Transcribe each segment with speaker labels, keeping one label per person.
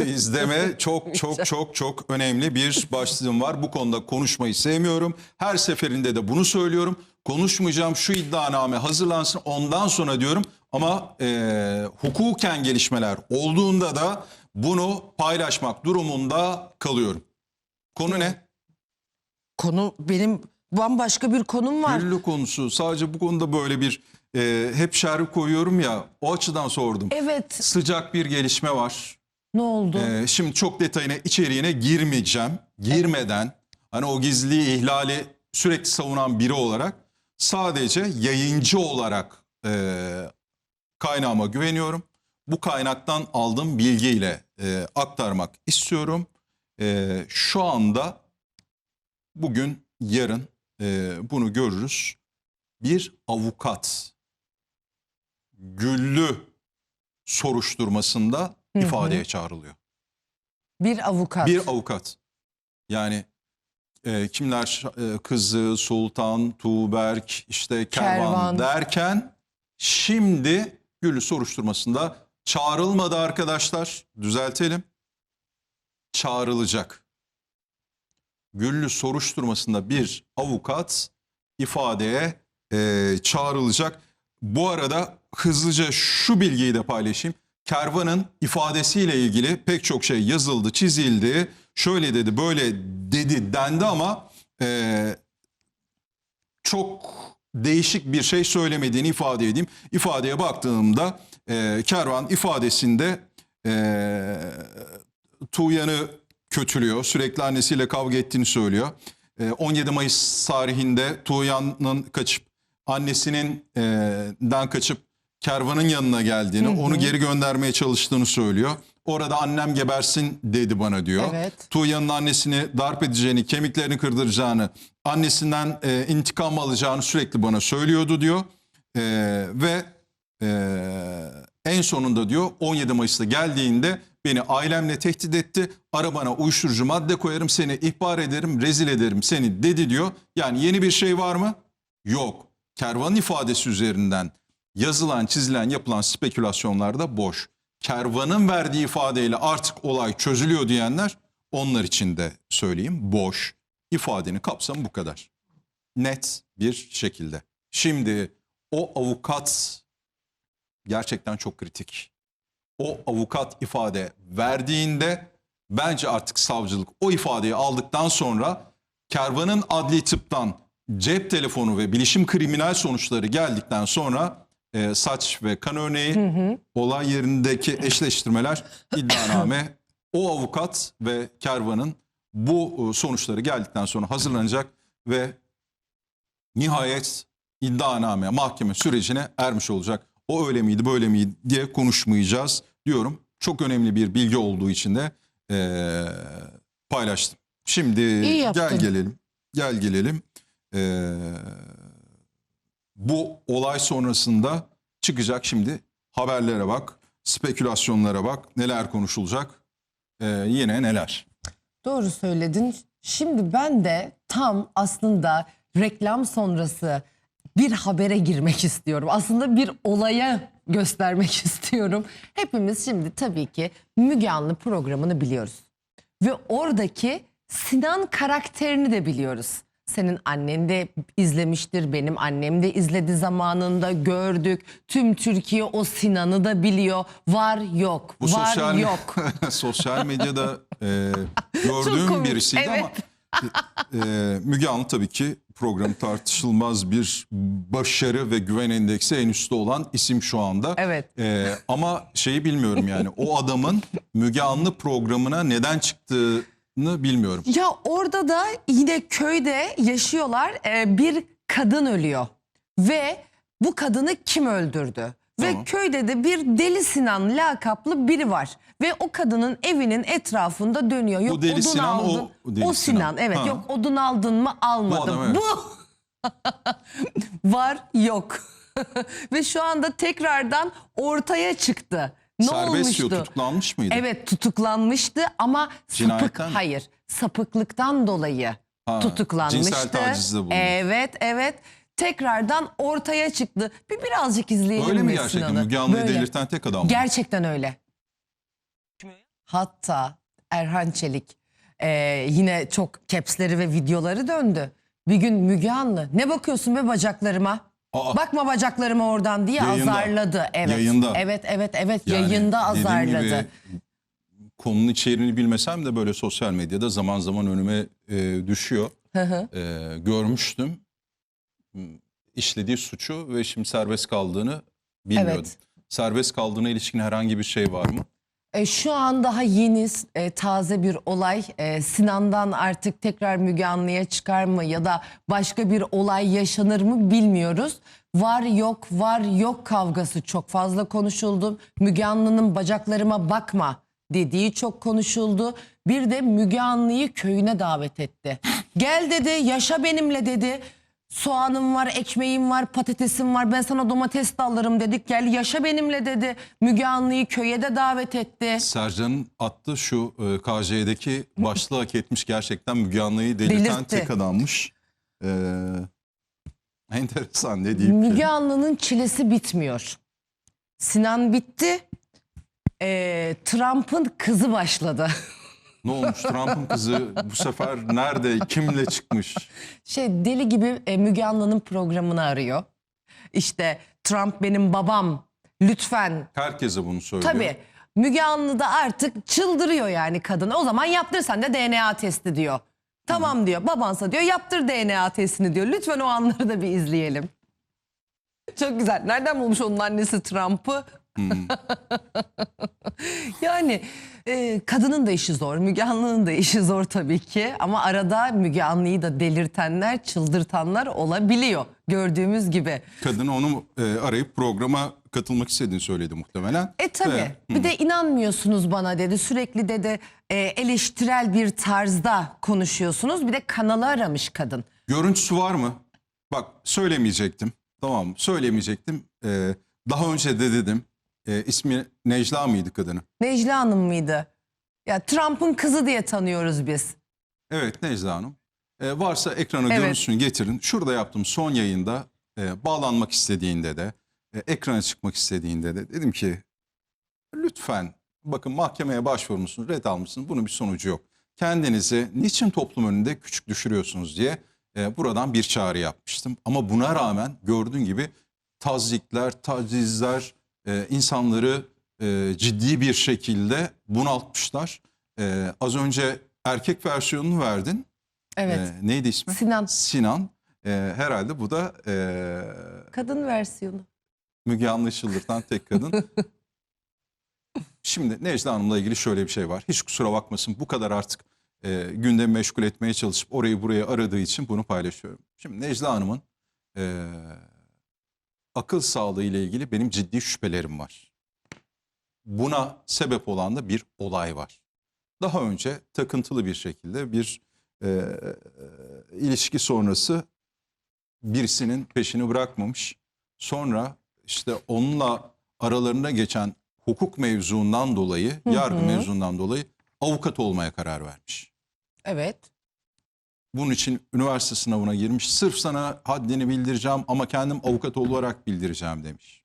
Speaker 1: izleme çok çok çok çok önemli bir başlığım var. Bu konuda konuşmayı sevmiyorum. Her seferinde de bunu söylüyorum. Konuşmayacağım şu iddianame hazırlansın ondan sonra diyorum. Ama e, hukuken gelişmeler olduğunda da bunu paylaşmak durumunda kalıyorum. Konu ne?
Speaker 2: Konu benim bambaşka bir konum var.
Speaker 1: Güllü konusu. Sadece bu konuda böyle bir e, hep şerh koyuyorum ya o açıdan sordum.
Speaker 2: Evet.
Speaker 1: Sıcak bir gelişme var.
Speaker 2: Ne oldu?
Speaker 1: Ee, şimdi çok detayına, içeriğine girmeyeceğim. Girmeden hani o gizliliği ihlali sürekli savunan biri olarak sadece yayıncı olarak e, kaynağıma güveniyorum. Bu kaynaktan aldığım bilgiyle e, aktarmak istiyorum. E, şu anda bugün, yarın e, bunu görürüz. Bir avukat Güllü soruşturmasında ifadeye çağrılıyor.
Speaker 2: bir avukat.
Speaker 1: Bir avukat. Yani e, kimler e, kızı, Sultan, Tuğberk, işte Kervan,
Speaker 2: Kervan.
Speaker 1: derken şimdi Güllü soruşturmasında çağrılmadı arkadaşlar. Düzeltelim. Çağrılacak. Güllü soruşturmasında bir avukat ifadeye e, çağrılacak. Bu arada hızlıca şu bilgiyi de paylaşayım. Kervan'ın ifadesiyle ilgili pek çok şey yazıldı, çizildi. Şöyle dedi, böyle dedi dendi ama e, çok değişik bir şey söylemediğini ifade edeyim. İfadeye baktığımda e, Kervan ifadesinde e, Tuğyan'ı kötülüyor. Sürekli annesiyle kavga ettiğini söylüyor. E, 17 Mayıs tarihinde Tuğyan'ın kaçıp annesinin e, den kaçıp kervanın yanına geldiğini, onu geri göndermeye çalıştığını söylüyor. Orada annem gebersin dedi bana diyor.
Speaker 2: Evet.
Speaker 1: Tuğyan'ın annesini darp edeceğini, kemiklerini kırdıracağını, annesinden e, intikam alacağını sürekli bana söylüyordu diyor. E, ve e, en sonunda diyor 17 Mayıs'ta geldiğinde beni ailemle tehdit etti. Arabana uyuşturucu madde koyarım seni ihbar ederim rezil ederim seni dedi diyor. Yani yeni bir şey var mı? Yok. Kervanın ifadesi üzerinden yazılan çizilen yapılan spekülasyonlar da boş. Kervanın verdiği ifadeyle artık olay çözülüyor diyenler onlar için de söyleyeyim boş. İfadenin kapsamı bu kadar. Net bir şekilde. Şimdi o avukat gerçekten çok kritik. O avukat ifade verdiğinde bence artık savcılık o ifadeyi aldıktan sonra kervanın adli tıptan cep telefonu ve bilişim kriminal sonuçları geldikten sonra e, saç ve kan örneği olay yerindeki eşleştirmeler iddianame o avukat ve kervanın bu e, sonuçları geldikten sonra hazırlanacak ve nihayet iddianame mahkeme sürecine ermiş olacak. O öyle miydi böyle miydi diye konuşmayacağız diyorum. Çok önemli bir bilgi olduğu için de eee, paylaştım. Şimdi gel gelelim. Gel gelelim. Eee, bu olay sonrasında çıkacak şimdi haberlere bak, spekülasyonlara bak, neler konuşulacak, eee, yine neler.
Speaker 2: Doğru söyledin. Şimdi ben de tam aslında reklam sonrası bir habere girmek istiyorum. Aslında bir olaya göstermek istiyorum. Hepimiz şimdi tabii ki Müge Anlı programını biliyoruz. Ve oradaki Sinan karakterini de biliyoruz. Senin annen de izlemiştir, benim annem de izledi zamanında gördük. Tüm Türkiye o Sinan'ı da biliyor. Var yok,
Speaker 1: Bu
Speaker 2: var
Speaker 1: sosyal
Speaker 2: yok.
Speaker 1: sosyal medyada e, gördüğüm birisiydi ama e, Müge Anlı tabii ki program tartışılmaz bir başarı ve güven endeksi en üstte olan isim şu anda.
Speaker 2: Evet.
Speaker 1: E, ama şeyi bilmiyorum yani o adamın Müge Anlı programına neden çıktığını bilmiyorum.
Speaker 2: Ya orada da yine köyde yaşıyorlar. Ee, bir kadın ölüyor. Ve bu kadını kim öldürdü?
Speaker 1: Tamam.
Speaker 2: Ve köyde de bir Deli Sinan lakaplı biri var. Ve o kadının evinin etrafında dönüyor. Yok
Speaker 1: Deli
Speaker 2: odun
Speaker 1: Sinan, o
Speaker 2: aldın.
Speaker 1: Deli
Speaker 2: o Sinan.
Speaker 1: Sinan.
Speaker 2: evet
Speaker 1: Ha.
Speaker 2: yok odun aldın mı almadım.
Speaker 1: Bu adam, evet.
Speaker 2: Bu var yok. Ve şu anda tekrardan ortaya çıktı. Ne
Speaker 1: Serbest diyor,
Speaker 2: olmuştu?
Speaker 1: tutuklanmış mıydı?
Speaker 2: Evet tutuklanmıştı ama sapık
Speaker 1: Cinayetten mi?
Speaker 2: hayır sapıklıktan dolayı
Speaker 1: Ha,
Speaker 2: tutuklanmıştı.
Speaker 1: cinsel tacizde bulundu.
Speaker 2: Evet evet tekrardan ortaya çıktı. Bir birazcık izleyelim
Speaker 1: Öyle mi
Speaker 2: mi
Speaker 1: gerçekten? Müge Anlı'yı
Speaker 2: Böyle.
Speaker 1: delirten tek adam mı?
Speaker 2: Gerçekten öyle. Hatta Erhan Çelik e, yine çok capsleri ve videoları döndü. Bir gün Müge Anlı ne bakıyorsun be bacaklarıma?
Speaker 1: Aa.
Speaker 2: Bakma bacaklarıma oradan diye
Speaker 1: Yayında.
Speaker 2: azarladı. Evet.
Speaker 1: Yayında.
Speaker 2: Evet evet evet
Speaker 1: Yani
Speaker 2: yayında azarladı.
Speaker 1: gibi konunun içeriğini bilmesem de böyle sosyal medyada zaman zaman önüme e, düşüyor.
Speaker 2: Hı hı.
Speaker 1: E, görmüştüm işlediği suçu ve şimdi serbest kaldığını bilmiyordum.
Speaker 2: Evet.
Speaker 1: Serbest kaldığına ilişkin herhangi bir şey var mı?
Speaker 2: E, şu an daha yeni e, taze bir olay E, Sinan'dan artık tekrar Müge Anlı'ya çıkar mı ya da başka bir olay yaşanır mı bilmiyoruz. Var yok var yok kavgası çok fazla konuşuldu. Müge Anlı'nın bacaklarıma bakma dediği çok konuşuldu. Bir de Müge Anlı'yı köyüne davet etti. Gel dedi yaşa benimle dedi. Soğanım var, ekmeğim var, patatesim var. Ben sana domates de alırım dedik. Gel yaşa benimle dedi. Müge Anlı'yı köye de davet etti.
Speaker 1: Sercan'ın attığı şu e, KJ'deki başlığı hak etmiş gerçekten Müge Anlı'yı delirten
Speaker 2: Delirtti.
Speaker 1: tek adammış. E, enteresan ne diyeyim
Speaker 2: Müge
Speaker 1: ki.
Speaker 2: Anlı'nın çilesi bitmiyor. Sinan bitti. Ee, Trump'ın kızı başladı.
Speaker 1: Ne olmuş Trump'ın kızı bu sefer nerede kimle çıkmış?
Speaker 2: Şey deli gibi e, Müge Anlı'nın programını arıyor. İşte Trump benim babam lütfen
Speaker 1: Herkese bunu söylüyor.
Speaker 2: Tabii. Müge Anlı da artık çıldırıyor yani kadın. O zaman yaptır sen de DNA testi diyor. Tamam diyor. Babansa diyor yaptır DNA testini diyor. Lütfen o anları da bir izleyelim. Çok güzel. Nereden bulmuş onun annesi Trump'ı? yani e, kadının da işi zor. Müge Anlı'nın da işi zor tabii ki. Ama arada Müge Anlı'yı da delirtenler, çıldırtanlar olabiliyor. Gördüğümüz gibi.
Speaker 1: Kadın onu e, arayıp programa katılmak istediğini söyledi muhtemelen.
Speaker 2: E tabii.
Speaker 1: Ve-
Speaker 2: Bir de inanmıyorsunuz bana dedi. Sürekli dedi e, eleştirel bir tarzda konuşuyorsunuz. Bir de kanalı aramış kadın.
Speaker 1: Görüntüsü var mı? Bak söylemeyecektim. Tamam söylemeyecektim. E, daha önce de dedim. E, ismi Necla mıydı kadının?
Speaker 2: Necla Hanım mıydı? Ya Trump'ın kızı diye tanıyoruz biz.
Speaker 1: Evet Necla Hanım. E, varsa ekrana
Speaker 2: Evet.
Speaker 1: görüntüsünü getirin. Şurada yaptığım son yayında e, bağlanmak istediğinde de e, ekrana çıkmak istediğinde de dedim ki lütfen bakın mahkemeye başvurmuşsunuz red almışsınız bunun bir sonucu yok. Kendinizi niçin toplum önünde küçük düşürüyorsunuz diye e, buradan bir çağrı yapmıştım. Ama buna rağmen gördüğün gibi tazikler, tacizler e, insanları e, ciddi bir şekilde bunaltmışlar. E, az önce erkek versiyonunu verdin.
Speaker 2: Evet.
Speaker 1: E, neydi ismi?
Speaker 2: Sinan.
Speaker 1: Sinan. E, herhalde bu da e,
Speaker 2: Kadın versiyonu.
Speaker 1: Müge Anlı'yı çıldırtan tek kadın. Şimdi Necla Hanım'la ilgili şöyle bir şey var. Hiç kusura bakmasın bu kadar artık e, gündemi meşgul etmeye çalışıp orayı buraya aradığı için bunu paylaşıyorum. Şimdi Necla Hanım'ın e, akıl sağlığı ile ilgili benim ciddi şüphelerim var. Buna sebep olan da bir olay var. Daha önce takıntılı bir şekilde bir e, ilişki sonrası birisinin peşini bırakmamış. Sonra işte onunla aralarında geçen hukuk mevzundan dolayı, yargı mevzundan dolayı avukat olmaya karar vermiş.
Speaker 2: Evet.
Speaker 1: Bunun için üniversite sınavına girmiş. Sırf sana haddini bildireceğim ama kendim avukat olarak bildireceğim demiş.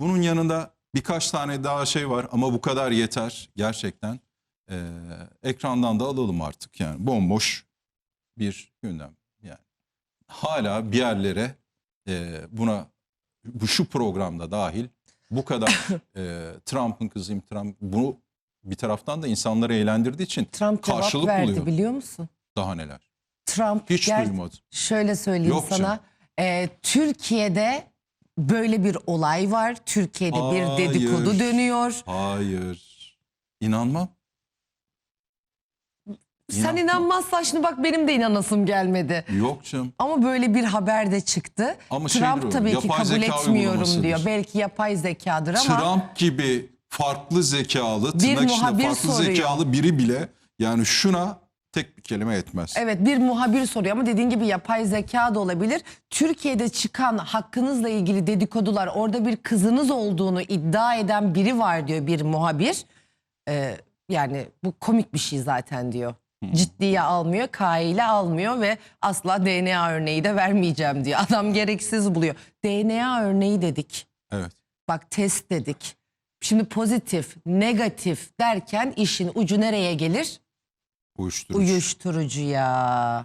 Speaker 1: Bunun yanında birkaç tane daha şey var ama bu kadar yeter gerçekten. Ee, ekrandan da alalım artık yani bomboş bir gündem. Yani hala bir yerlere e, buna bu şu programda dahil bu kadar e, Trump'ın kızıyım Trump bunu bir taraftan da insanları eğlendirdiği için
Speaker 2: Trump cevap
Speaker 1: karşılık
Speaker 2: verdi
Speaker 1: buluyor.
Speaker 2: biliyor musun?
Speaker 1: Daha neler.
Speaker 2: Trump
Speaker 1: Hiç
Speaker 2: ger-
Speaker 1: duymadım.
Speaker 2: Şöyle söyleyeyim
Speaker 1: Yok
Speaker 2: sana.
Speaker 1: canım.
Speaker 2: e, Türkiye'de böyle bir olay var. Türkiye'de bir
Speaker 1: Hayır.
Speaker 2: dedikodu dönüyor.
Speaker 1: Hayır. İnanmam.
Speaker 2: Sen
Speaker 1: İnanmam.
Speaker 2: inanmazsan şimdi bak benim de inanasım gelmedi.
Speaker 1: Yok canım.
Speaker 2: Ama böyle bir haber de çıktı.
Speaker 1: Ama şeydir
Speaker 2: Trump tabii ki
Speaker 1: yapay
Speaker 2: kabul
Speaker 1: zeka
Speaker 2: etmiyorum
Speaker 1: uygulamasıdır.
Speaker 2: diyor. Belki yapay zekadır ama
Speaker 1: Trump gibi farklı zekalı, tırnak içinde
Speaker 2: muhabir
Speaker 1: farklı
Speaker 2: soruyor.
Speaker 1: zekalı biri bile yani şuna tek bir kelime etmez.
Speaker 2: evet bir muhabir soruyor ama dediğin gibi yapay zeka da olabilir. Türkiye'de çıkan hakkınızla ilgili dedikodular orada bir kızınız olduğunu iddia eden biri var diyor bir muhabir. Ee, yani bu komik bir şey zaten diyor. Ciddiye almıyor, kaiyle almıyor ve asla DNA örneği de vermeyeceğim diyor. Adam gereksiz buluyor. DNA örneği dedik.
Speaker 1: Evet.
Speaker 2: Bak test dedik. Şimdi pozitif, negatif derken işin ucu nereye gelir?
Speaker 1: Uyuşturucu.
Speaker 2: Uyuşturucuya.